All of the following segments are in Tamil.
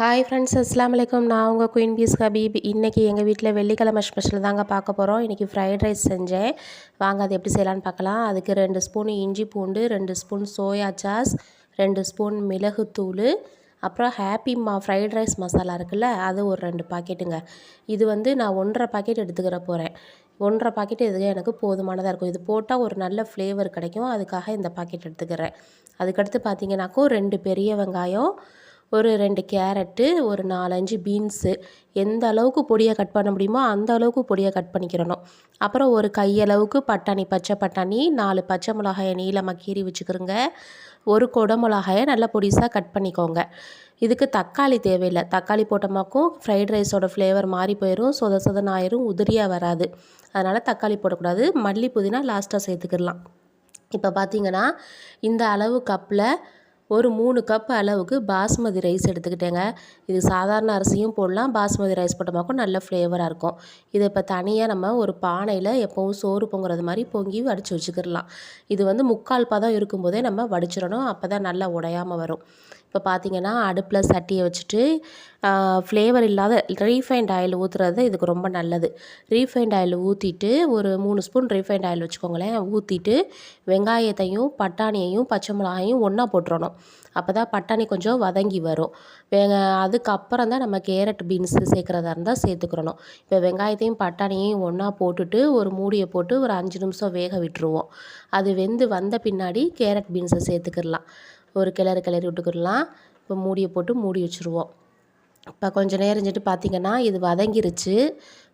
ஹாய் ஃப்ரெண்ட்ஸ் அஸ்லாம் வலைக்கம் நான் உங்கள் குயின் பீஸ் ஹபீப். இன்றைக்கி எங்கள் வீட்டில் வெள்ளிக்கிழமை ஸ்பெஷல் தாங்க பார்க்க போகிறோம் இன்றைக்கி ஃப்ரைட் ரைஸ் செஞ்சேன். வாங்க அது எப்படி செய்யலான்னு பார்க்கலாம். அதுக்கு ரெண்டு ஸ்பூன் இஞ்சி பூண்டு ரெண்டு ஸ்பூன் சோயா சாஸ் ரெண்டு ஸ்பூன் மிளகுத்தூள் அப்புறம் ஹாப்பி மா ஃப்ரைட் ரைஸ் மசாலா இருக்குல்ல அது ஒரு ரெண்டு பாக்கெட்டுங்க இது வந்து நான் ஒன்றரை பாக்கெட் எடுத்துக்கிற போகிறேன் ஒன்றரை பாக்கெட் இதுக்கு எனக்கு போதுமானதாக இருக்கும். இது போட்டால் ஒரு நல்ல ஃப்ளேவர் கிடைக்கும். அதுக்காக இந்த பாக்கெட் எடுத்துக்கிறேன். அதுக்கடுத்து பார்த்தீங்கன்னாக்கோ ரெண்டு பெரிய வெங்காயம் ஒரு ரெண்டு கேரட்டு ஒரு நாலஞ்சு பீன்ஸு. எந்த அளவுக்கு பொடியை கட் பண்ண முடியுமோ அந்த அளவுக்கு பொடியை கட் பண்ணிக்கிறணும். அப்புறம் ஒரு கையளவுக்கு பட்டாணி பச்சை பட்டாணி நாலு பச்சை மிளகாயை நீளமாக கீறி வச்சுக்கிறோங்க ஒரு கொடை மிளகாயை நல்லா பொடிசாக கட் பண்ணிக்கோங்க. இதுக்கு தக்காளி தேவையில்லை. தக்காளி போட்டோமாக்கும் ஃப்ரைட் ரைஸோட ஃப்ளேவர் மாறி போயிடும் சொத சொதன் ஆயிரும் உதிரியாக வராது. அதனால் தக்காளி போடக்கூடாது. மல்லி புதினா லாஸ்ட்டாக சேர்த்துக்கிடலாம். இப்போ பார்த்தீங்கன்னா இந்த அளவு கப்பில் ஒரு மூணு கப் அளவுக்கு பாஸ்மதி ரைஸ் எடுத்துக்கிட்டேங்க. இது சாதாரண அரிசியும் போடலாம். பாஸ்மதி ரைஸ் போட்டோமாக்கும் நல்ல ஃப்ளேவராக இருக்கும். இதை இப்போ தனியாக நம்ம ஒரு பானையில் எப்போவும் சோறு பொங்குறது மாதிரி பொங்கி வடித்து வச்சுக்கிடலாம். இது வந்து முக்கால் பதம் இருக்கும்போதே நம்ம வடிச்சிடணும். அப்போ தான் நல்லா உடையாமல் வரும். இப்போ பார்த்தீங்கன்னா அடுப்பில் சட்டியை வச்சுட்டு ஃப்ளேவர் இல்லாத ரீஃபைண்ட் ஆயில் ஊற்றுறது இதுக்கு ரொம்ப நல்லது. ரீஃபைண்ட் ஆயில் ஊற்றிட்டு ஒரு மூணு ஸ்பூன் ரீஃபைண்ட் ஆயில் வச்சுக்கோங்களேன். ஊற்றிட்டு வெங்காயத்தையும் பட்டாணியையும் பச்சை மிளகாயும் ஒன்றா போட்டுறணும். அப்போ தான் பட்டாணி கொஞ்சம் வதங்கி வரும். வெங்க அதுக்கப்புறம் தான் நம்ம கேரட் பீன்ஸு சேர்க்குறதா இருந்தால் சேர்த்துக்கிறணும். இப்போ வெங்காயத்தையும் பட்டாணியையும் ஒன்றா போட்டுட்டு ஒரு மூடியை போட்டு ஒரு அஞ்சு நிமிஷம் வேக விட்டுருவோம். அது வெந்து வந்த பின்னாடி கேரட் பீன்ஸை சேர்த்துக்கிடலாம். ஒரு கிளறு கிளறி விட்டுக்கிடலாம். இப்போ மூடியை போட்டு மூடி வச்சுருவோம். இப்போ கொஞ்சம் நேரம் செஞ்சுட்டு பார்த்திங்கன்னா இது வதங்கிருச்சு.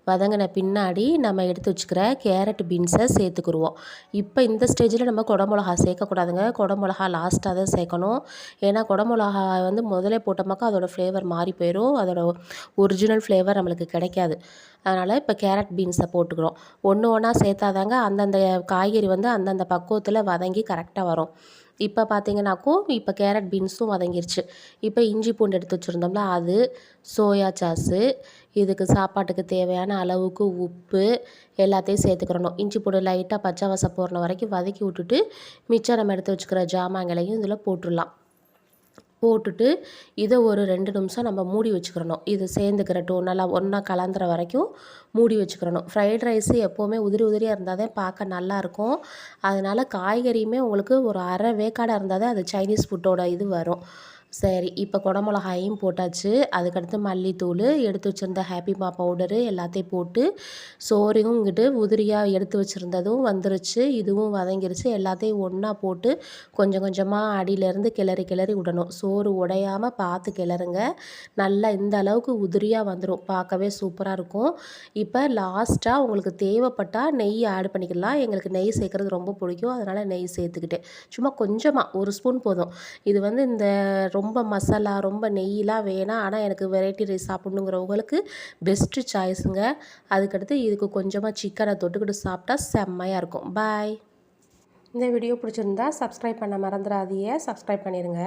வதங்கின பின்னாடி நம்ம எடுத்து வச்சுக்கிற கேரட் பீன்ஸை சேர்த்துக்குருவோம். இப்போ இந்த ஸ்டேஜில் நம்ம குடமிளகா சேர்க்கக்கூடாதுங்க. குடமிளகா லாஸ்ட்டாக தான் சேர்க்கணும். ஏன்னா குடமிளகா வந்து முதலே போட்டோமாக்கா அதோடய ஃப்ளேவர் மாறி போயிடும் அதோட ஒரிஜினல் ஃப்ளேவர் நம்மளுக்கு கிடைக்காது. அதனால் இப்போ கேரட் பீன்ஸை போட்டுக்கிறோம். ஒன்று ஒன்றா சேர்த்தாதாங்க அந்தந்த காய்கறி வந்து அந்தந்த பக்குவத்தில் வதங்கி கரெக்டாக வரும். இப்போ பார்த்தீங்கன்னாக்கும் இப்போ கேரட் பீன்ஸும் வதங்கிருச்சு. இப்போ இஞ்சி பூண்டு எடுத்து வச்சுருந்தோம்ல அது சோயா சாஸு இதுக்கு சாப்பாட்டுக்கு தேவையான அளவுக்கு உப்பு எல்லாத்தையும் சேர்த்துக்கிறணும். இஞ்சி பூண்டு லைட்டாக பச்சை வசம் போடுற வரைக்கும் வதக்கி விட்டுட்டு மிச்சம் நம்ம எடுத்து வச்சுக்கிற ஜாமான்களையும் இதில் போட்டுடலாம். போட்டுட்டு இதை ஒரு ரெண்டு நிமிஷம் நம்ம மூடி வச்சுக்கிறணும். இது சேர்ந்துக்கிறட்டும் நல்லா ஒன்றா கலந்துற வரைக்கும் மூடி வச்சுக்கிறணும். ஃப்ரைட் ரைஸு எப்போவுமே உதிரி உதிரியாக இருந்தால் தான் பார்க்க நல்லாயிருக்கும் அதனால் காய்கறியுமே உங்களுக்கு ஒரு அரை வேக்காடாக இருந்தால் தான் அது சைனீஸ் ஃபுட்டோட இது வரும். சரி இப்போ குடமிளகாயும் போட்டாச்சு. அதுக்கடுத்து மல்லித்தூள் எடுத்து வச்சுருந்த ஹாப்பிமா பவுடரு எல்லாத்தையும் போட்டு சோறையும் இங்கிட்டு உதிரியாக எடுத்து வச்சுருந்ததும் வந்துருச்சு. இதுவும் வதங்கிருச்சு. எல்லாத்தையும் ஒன்றா போட்டு கொஞ்சம் கொஞ்சமாக அடியிலேருந்து கிளறி கிளறி விடணும். சோறு உடையாமல் பார்த்து கிளறுங்க. நல்லா இந்த அளவுக்கு உதிரியாக வந்துடும் பார்க்கவே சூப்பராக இருக்கும். இப்போ லாஸ்ட்டாக உங்களுக்கு தேவைப்பட்டால் நெய் ஆட் பண்ணிக்கலாம். எங்களுக்கு நெய் சேர்க்குறது ரொம்ப பிடிக்கும். அதனால் நெய் சேர்த்துக்கிட்டேன். சும்மா கொஞ்சமாக ஒரு ஸ்பூன் போதும். இது வந்து இந்த ரொம்ப மசாலா ரொம்ப நெய்யெலாம் வேணாம் ஆனால் எனக்கு வெரைட்டி ரைஸ் சாப்பிட்ணுங்கிறவங்களுக்கு பெஸ்ட்டு சாய்ஸுங்க அதுக்கடுத்து இதுக்கு கொஞ்சமாக சிக்கனை தொட்டுக்கிட்டு சாப்பிட்டா செம்மையாக இருக்கும். பாய் இந்த வீடியோ பிடிச்சிருந்தா சப்ஸ்கிரைப் பண்ண மறந்துடாதீங்க. சப்ஸ்கிரைப் பண்ணிடுங்க